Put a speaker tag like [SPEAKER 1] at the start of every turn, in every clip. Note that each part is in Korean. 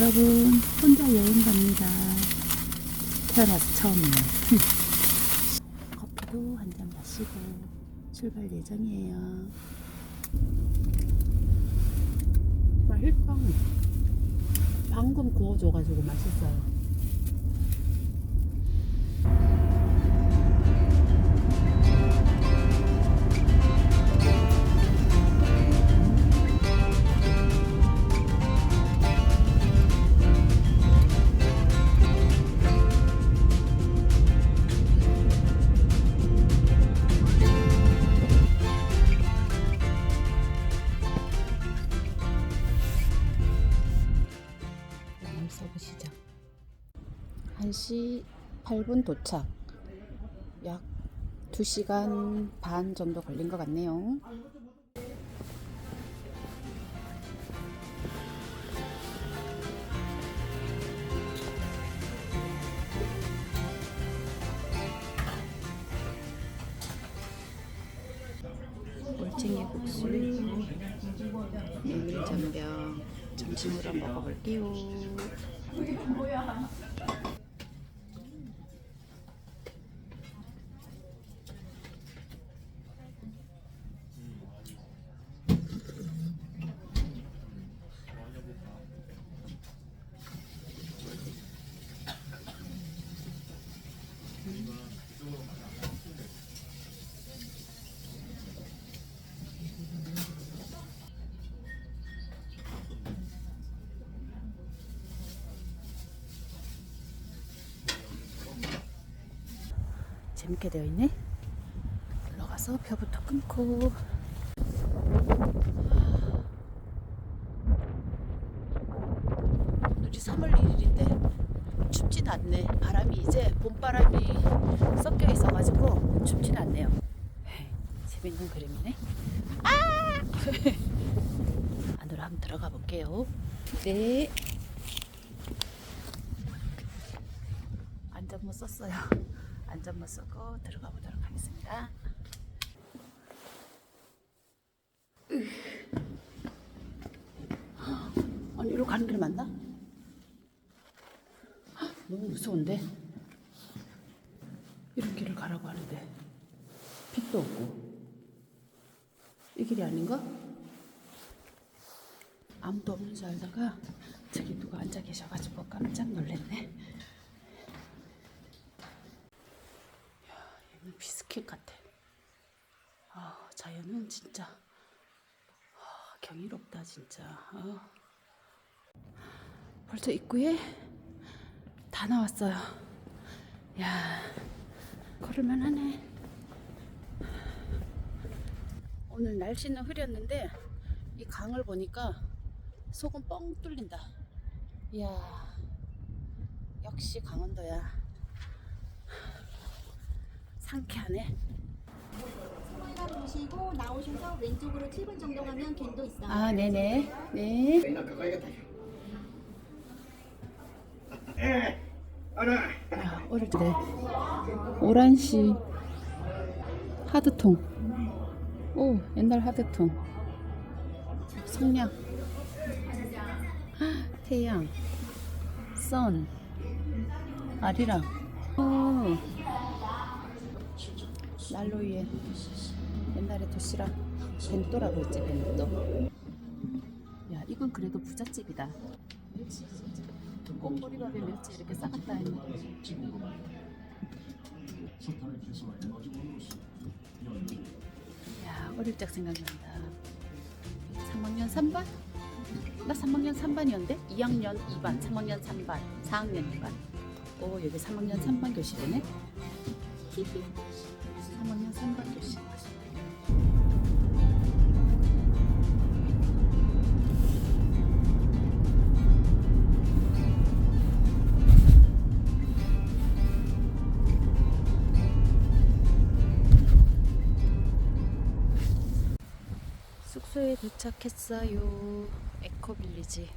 [SPEAKER 1] 여러분 혼자 여행 갑니다. 태어나서 처음이에요. 커피도 한 잔 마시고 출발 예정이에요. 맛있다. 방금 구워줘가지고 맛있어요. 1시 8분 도착 약 2시간 반 정도 걸린 것 같네요 올챙이 국수 메밀전병 점심으로 먹어볼게요. 재밌게 되어 있네. 올라가서 표부터 끊고. 오늘이 3월 1일인데 춥진 않네. 바람이 이제 봄바람이 섞여 있어가지고 춥진 않네요. 재밌는 그림이네. 아! 안으로 한번 들어가 볼게요. 네. 안전모 썼어요. 안전모 쓰고 들어가 보도록 하겠습니다. 으. 아니 이리로 가는 길 맞나? 헉, 너무 무서운데 이런 길을 가라고 하는데 빛도 없고 이 길이 아닌가? 아무도 없는 줄 알다가 저기 누가 앉아 계셔가지고 깜짝 놀랐네. 얘는 비스킷 같아. 아, 자연은 진짜 아, 경이롭다 진짜. 아. 벌써 입구에 다 나왔어요. 야, 걸을만 하네. 오늘 날씨는 흐렸는데 이 강을 보니까 속은 뻥 뚫린다. 이야, 역시 강원도야. 상쾌하네.
[SPEAKER 2] 소매가 보시고 나오셔서 왼쪽으로 7분 정도 가면 겐도 있어요.
[SPEAKER 1] 아, 네네. 네. 야, 어릴 때 오란시 하드통. 오, 옛날 하드통. 성냥. 태양. 선. 아리랑. 오. 난로 위에 옛날에 도시락 벤또라고 했지 벤또. 야, 이건 그래도 부잣집이다. 꽁보리밥에 멸치 이렇게 싸갔다 했네. 야, 어릴 적 생각난다. 3학년 3반? 나 3학년 3반이었는데? 2학년 2반, 3학년 3반, 4학년 2반. 오, 여기 3학년 3반 교실이네. 히히. 3학년 3반 교실. 숙소에 도착했어요. 에코빌리지.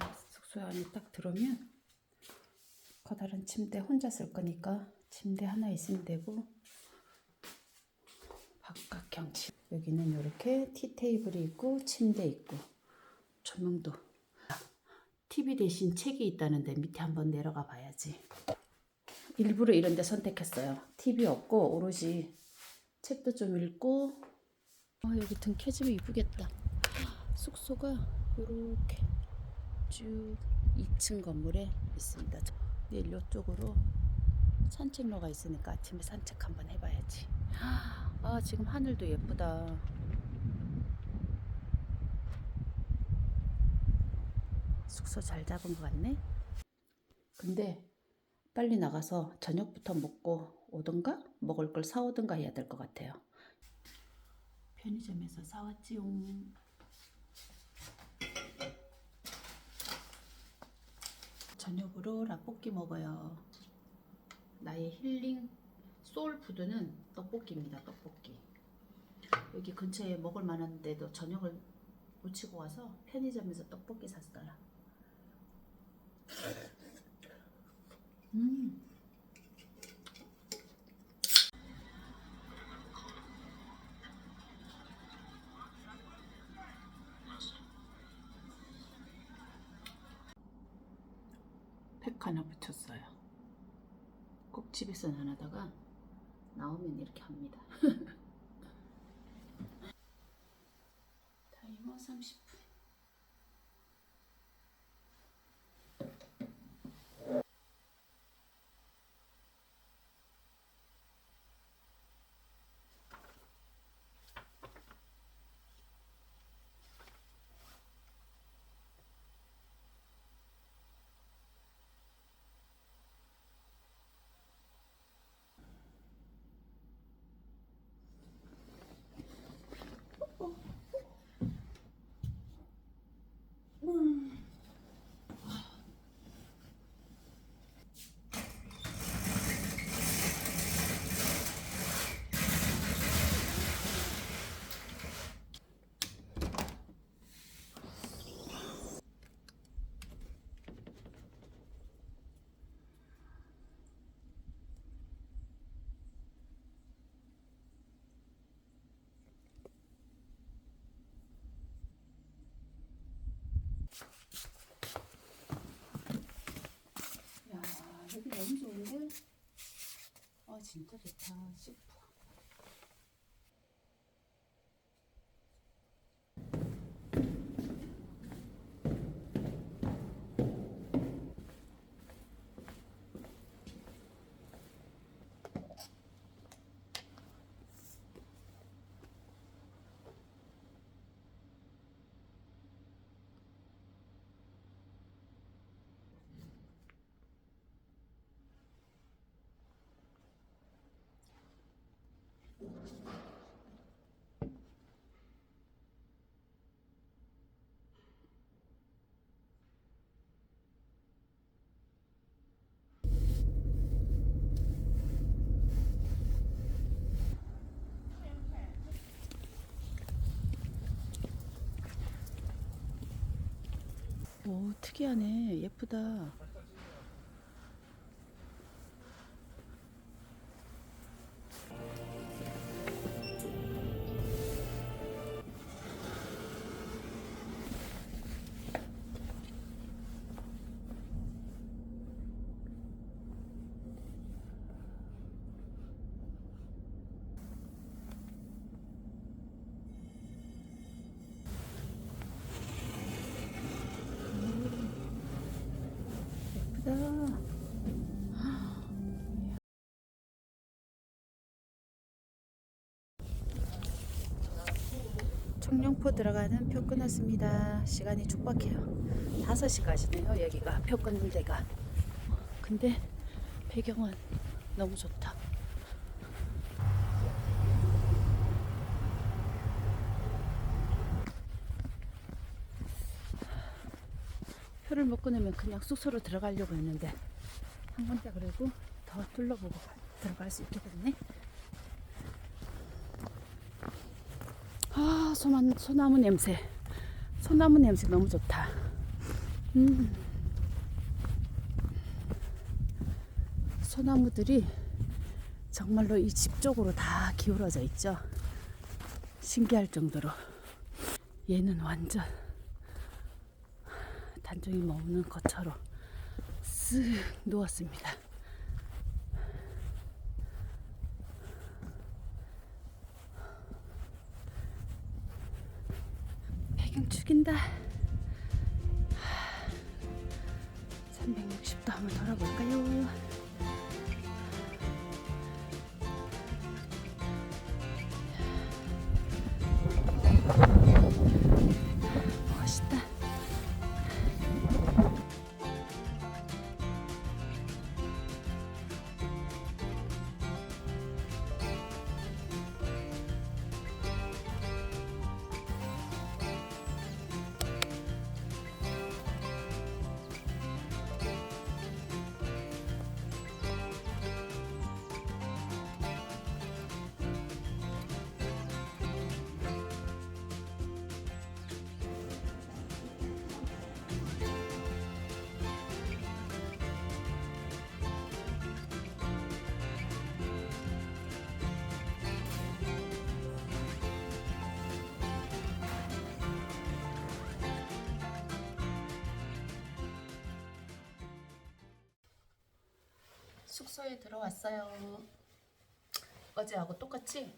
[SPEAKER 1] 아, 숙소 안에 딱 들어오면 커다란 침대 혼자 쓸 거니까 침대 하나 있으면 되고 바깥형 침 여기는 이렇게 티 테이블이 있고 침대 있고 조명도 TV 대신 책이 있다는데 밑에 한번 내려가 봐야지 일부러 이런 데 선택했어요 TV 없고 오로지 책도 좀 읽고 아 여기 등 켜지면 이쁘겠다 숙소가 이렇게 쭉 2층 건물에 있습니다. 내일 이쪽으로 산책로가 있으니까 아침에 산책 한번 해봐야지. 아 지금 하늘도 예쁘다. 숙소 잘 잡은 것 같네. 근데 빨리 나가서 저녁부터 먹고 오든가 먹을 걸 사오든가 해야 될 것 같아요. 편의점에서 사왔지요. 저녁으로 라볶이 먹어요. 나의 힐링 소울 푸드는 떡볶이입니다. 떡볶이. 여기 근처에 먹을 만한데도 저녁을 놓치고 와서 편의점에서 떡볶이 샀어요. 음. 팩 하나 붙였어요. 꼭 집에서는 안 하다가 나오면 이렇게 합니다. 타이머 30분. 야, 여기 너무 좋은데? 아, 진짜 좋다. 슈퍼. 오, 특이하네. 예쁘다. 예쁘다. 청룡포 들어가는 표 끊었습니다. 시간이 촉박해요. 5시까지네요, 여기가. 표 끊는 데가. 근데 배경은 너무 좋다. 표를 못 끊으면 그냥 숙소로 들어가려고 했는데 한 군데 그리고 더 둘러보고 들어갈 수 있게 됐네. 아, 소만, 소나무 냄새. 소나무 냄새 너무 좋다. 음. 소나무들이 정말로 이 집 쪽으로 다 기울어져 있죠. 신기할 정도로. 얘는 완전 단종이 먹는 것처럼 쓱 누웠습니다. 배 숙소에 들어왔어요. 어제하고 똑같이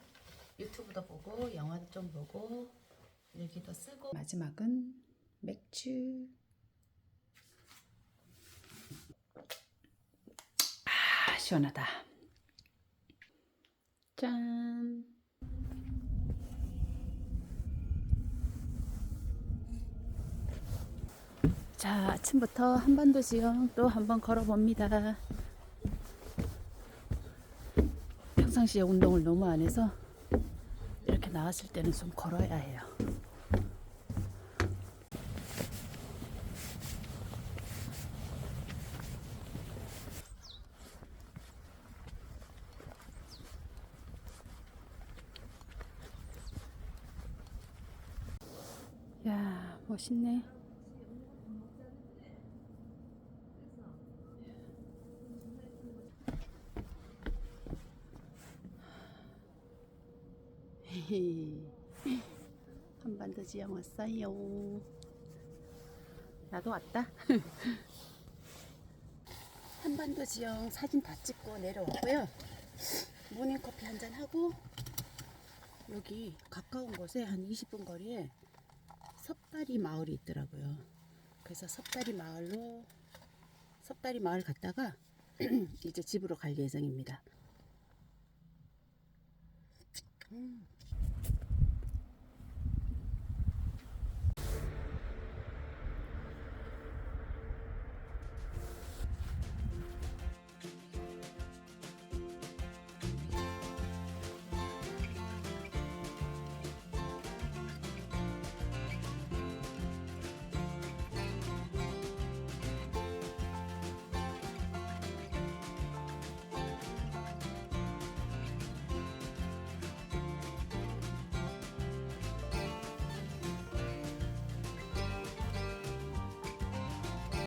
[SPEAKER 1] 유튜브도 보고 영화도 좀 보고 일기도 쓰고 마지막은 맥주. 아 시원하다. 짠. 자 아침부터 한반도 지형 또 한번 걸어봅니다. 평상시에 운동을 너무 안 해서 이렇게 나왔을 때는 좀 걸어야 해요. 야, 멋있네. 한반도 지형 왔어요. 나도 왔다. 한반도 지형 사진 다 찍고 내려왔고요. 모닝커피 한 잔 하고 여기 가까운 곳에 한 20분 거리에 섭다리 마을이 있더라고요. 그래서 섭다리 마을로 섭다리 마을 갔다가 이제 집으로 갈 예정입니다. 음,